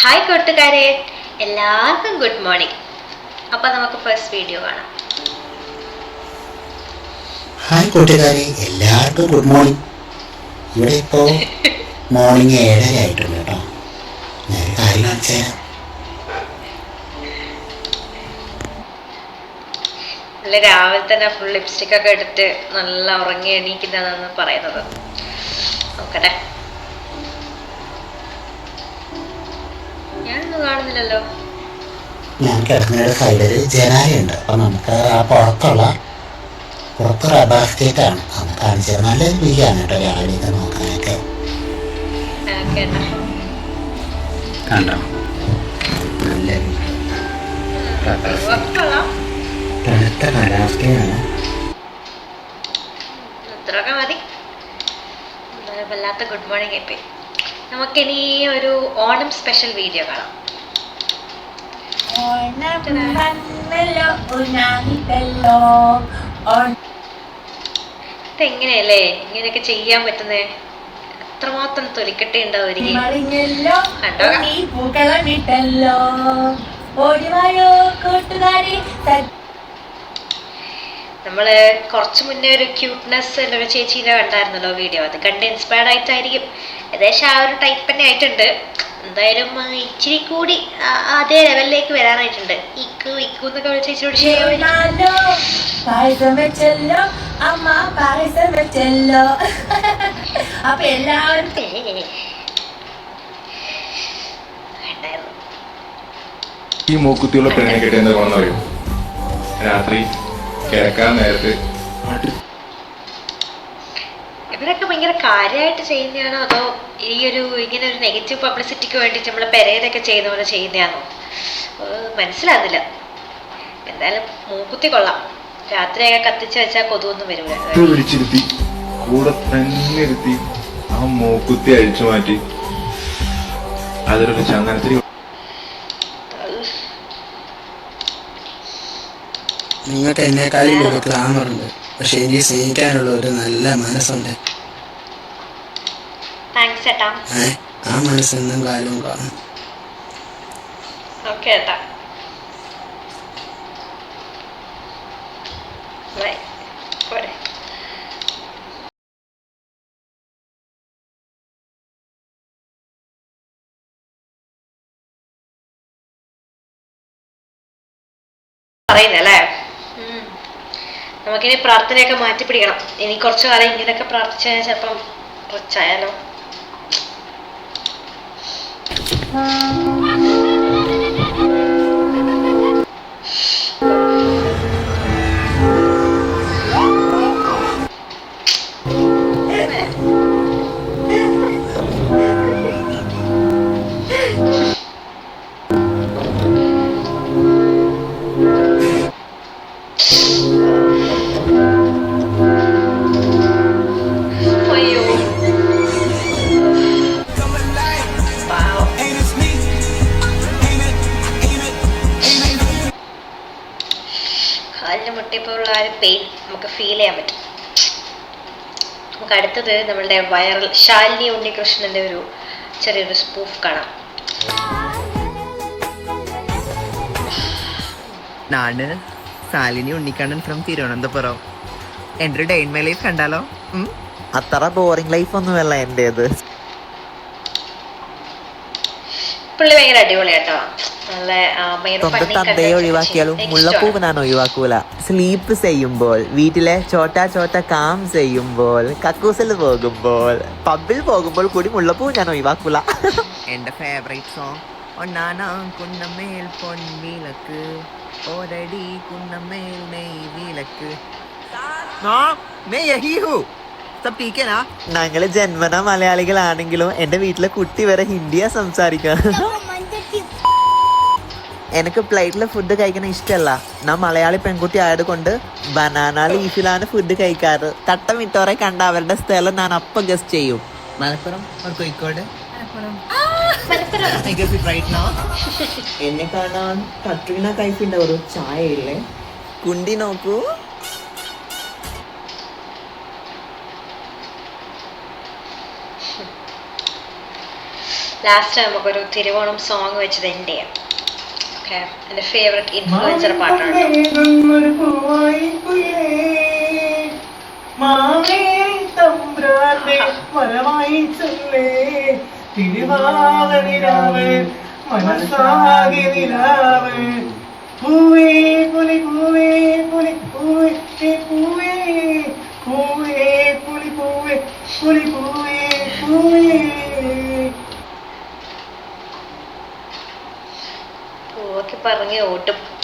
Hi കൂട്ടുകാരെ. എല്ലാവർക്കും good morning അപ്പോൾ നമുക്ക് ഫസ്റ്റ് വീഡിയോ കാണാം. ഹായ് കൂട്ടുകാരെ. എല്ലാവർക്കും ഗുഡ് മോർണിംഗ് ഇവിടെ ഇപ്പോൾ മോർണിംഗ് ഏഴര ആയിട്ടുണ്ട് കേട്ടോ. ഞാൻ കാര്യം കാണിച്ചു നല്ല രാവിലെ തന്നെ ഫുൾ ലിപ്സ്റ്റിക് ഒക്കെ എടുത്ത് നല്ല ഉറങ്ങി എണീക്കുന്നതെന്ന് പറയുന്നത്. നോക്കട്ടെ. ഞാനൊന്നും കാണുന്നില്ലല്ലോ ഞാൻ കിടന്നയുടെ സൈഡിൽ ജനാലുണ്ട് അപ്പം നമുക്ക് ആ പുറത്തുള്ള പുറത്ത് റബ്ബർ എസ്റ്റേറ്റാണ് ആണ് അത് കാണിച്ചത് നല്ലൊരു വ്യൂയാണ് കേട്ടോ രാവിലെ നോക്കാനൊക്കെ കണ്ടോ നല്ല. തണുത്ത കാലാവസ്ഥയാണ് അത്രയൊക്കെ മതി വല്ലാത്ത ഗുഡ് മോർണിംഗ് ആയിപ്പോയി നമുക്കിനി ഒരു ഓണം സ്പെഷ്യൽ വീഡിയോ കാണാം. ഇതെങ്ങനെയല്ലേ? ഇങ്ങനെയൊക്കെ ചെയ്യാൻ പറ്റുന്നേ? എത്രമാത്രം തൊലിക്കട്ടി ഉണ്ടാവും കണ്ടോ? കൂട്ടുകാരി നമ്മൾ കുറച്ച് മുന്നേ ഒരു ക്യൂട്ട്നെസ് എന്നൊരു ചേച്ചീനെ കണ്ടായിരുന്നല്ലോ വീഡിയോ അത് കണ്ട് ഇൻസ്പയർഡ് ആയിട്ടായിരിക്കും. ഏകദേശം ആ ഒരു ടൈപ്പ് തന്നെ ആയിട്ടുണ്ട്. എന്തായാലും ഇച്ചിരി കൂടി അതേ ലെവലിലേക്ക് വരാനായിട്ടുണ്ട്. ഇക്കു ഇക്കു എന്നൊക്കെ വിളിച്ച ചേച്ചിയോട് അപ്പൊ എല്ലാവരും ഈ മൂക്കുത്തിയുള്ള പെണ്ണിനെ കിട്ടിയെന്ന് ഗുണം രാത്രി കിടക്കാൻ നേരത്ത്. ഇവരൊക്കെ ഭയങ്കര കാര്യമായിട്ട് ചെയ്യുന്നതാണോ? അതോ ഈ ഒരു ഇങ്ങനെ ഒരു നെഗറ്റീവ് പബ്ലിസിറ്റിക്ക് വേണ്ടി നമ്മൾ പെരയതൊക്കെ ചെയ്യുന്ന പോലെ ചെയ്യുന്നതാണോ? മനസ്സിലാകുന്നില്ല. എന്തായാലും മൂക്കുത്തി കൊള്ളാം. രാത്രിയൊക്കെ കത്തിച്ച് വെച്ചാൽ കൊതുവൊന്നും വരില്ല പിടിച്ചിരുത്തി. കൂടെ തന്നെ ഇരുത്തി ആ മൂക്കുത്തി അഴിച്ചു മാറ്റി. അതിലൊരു ചന്ദനത്തിരി നിങ്ങൾക്ക് എന്നെക്കാളും ഒരു ഗ്ലാമർ ഉണ്ട് പക്ഷെ എനിക്ക് സ്നേഹിക്കാനുള്ള ഒരു നല്ല മനസ്സുണ്ട്. ഏ ആ മനസ്സെന്നും കാലവും കാണും. പറയുന്നല്ലേ. നമുക്കിനി പ്രാർത്ഥനയൊക്കെ മാറ്റി പിടിക്കണം. ഇനി കുറച്ചു കാലം ഇങ്ങനെയൊക്കെ പ്രാർത്ഥിച്ചു കഴിഞ്ഞാൽ ചിലപ്പം റിച്ചായാലോ ആ ഒരു പെയിൻ നമുക്ക് ഫീൽ ചെയ്യാൻ പറ്റും. നമുക്ക് അടുത്തത് നമ്മളുടെ വൈറൽ ശാലിനി ഉണ്ണികൃഷ്ണന്റെ ഒരു ചെറിയൊരു സ്പൂഫ് കാണാം. നാണ് ശാലിനി ഉണ്ണിക്കണ്ണൻ ഫ്രം തിരുവനന്തപുരം. എന്റെ ഡെയിൻ മൈ ലൈഫ് കണ്ടാലോ? അത്ര ബോറിംഗ് ലൈഫ് ഒന്നുമല്ല എന്റേത് പുള്ളി ഭയങ്കര അടിപൊളിയാട്ടോ നല്ല സ്വന്തം തന്തയെ ഒഴിവാക്കിയാലും ഞാൻ ഒഴിവാക്കൂല. സ്ലീപ്പ് ചെയ്യുമ്പോൾ വീട്ടിലെ ചോട്ട ചോട്ട കാം ചെയ്യുമ്പോൾ കക്കൂസിൽ പോകുമ്പോൾ പബ്ബിൽ പോകുമ്പോൾ കൂടി മുള്ളപ്പൂ ഞാൻ ഒഴിവാക്കൂല. എന്റെ ഫേവറേറ്റ് സോങ് ഒന്നാനാം കുന്നമേൽ പൊൻവിളക്ക് ഒരടി കുന്നമേൽ നെയ് വിളക്ക് ഞങ്ങൾ ജന്മന മലയാളികളാണെങ്കിലും എന്റെ വീട്ടിലെ കുട്ടി വരെ ഹിന്ദിയാ സംസാരിക്കാം. എനിക്ക് പ്ലേറ്റിലെ ഫുഡ് കഴിക്കണ ഇഷ്ടമല്ല ഞാൻ മലയാളി പെൺകുട്ടി ആയതുകൊണ്ട് ബനാന ലീഫിലാണ് ഫുഡ് കഴിക്കാറ്. തട്ടമിട്ടോറെ കണ്ട അവരുടെ സ്ഥലം ഞാൻ അപ്പം ഗസ്റ്റ് ചെയ്യും. മലപ്പുറം? കോഴിക്കോട്. എന്നെ കാണാൻ കത്രീന കൈഫിന്റെ ഒരു ചായ ഇല്ലേ? കുണ്ടി നോക്കൂ. ലാസ്റ്റ് നമുക്കൊരു തിരുവോണം സോങ് വെച്ചത് എന്റെ ചെയ്യാം ഓക്കെ എന്റെ ഫേവററ്റ് ഇൻഫ്ലുവൻസർ പാട്ടാണ് മനസ്സാകെ നിലാവ്. പൂവേ പുലി പൂവേ പുലി പൂവേ പൂവേ. പൂവേ പുലി പൂവേ പുലി പൂവേ പൂവേ. പറഞ്ഞ് ഓട്ടും.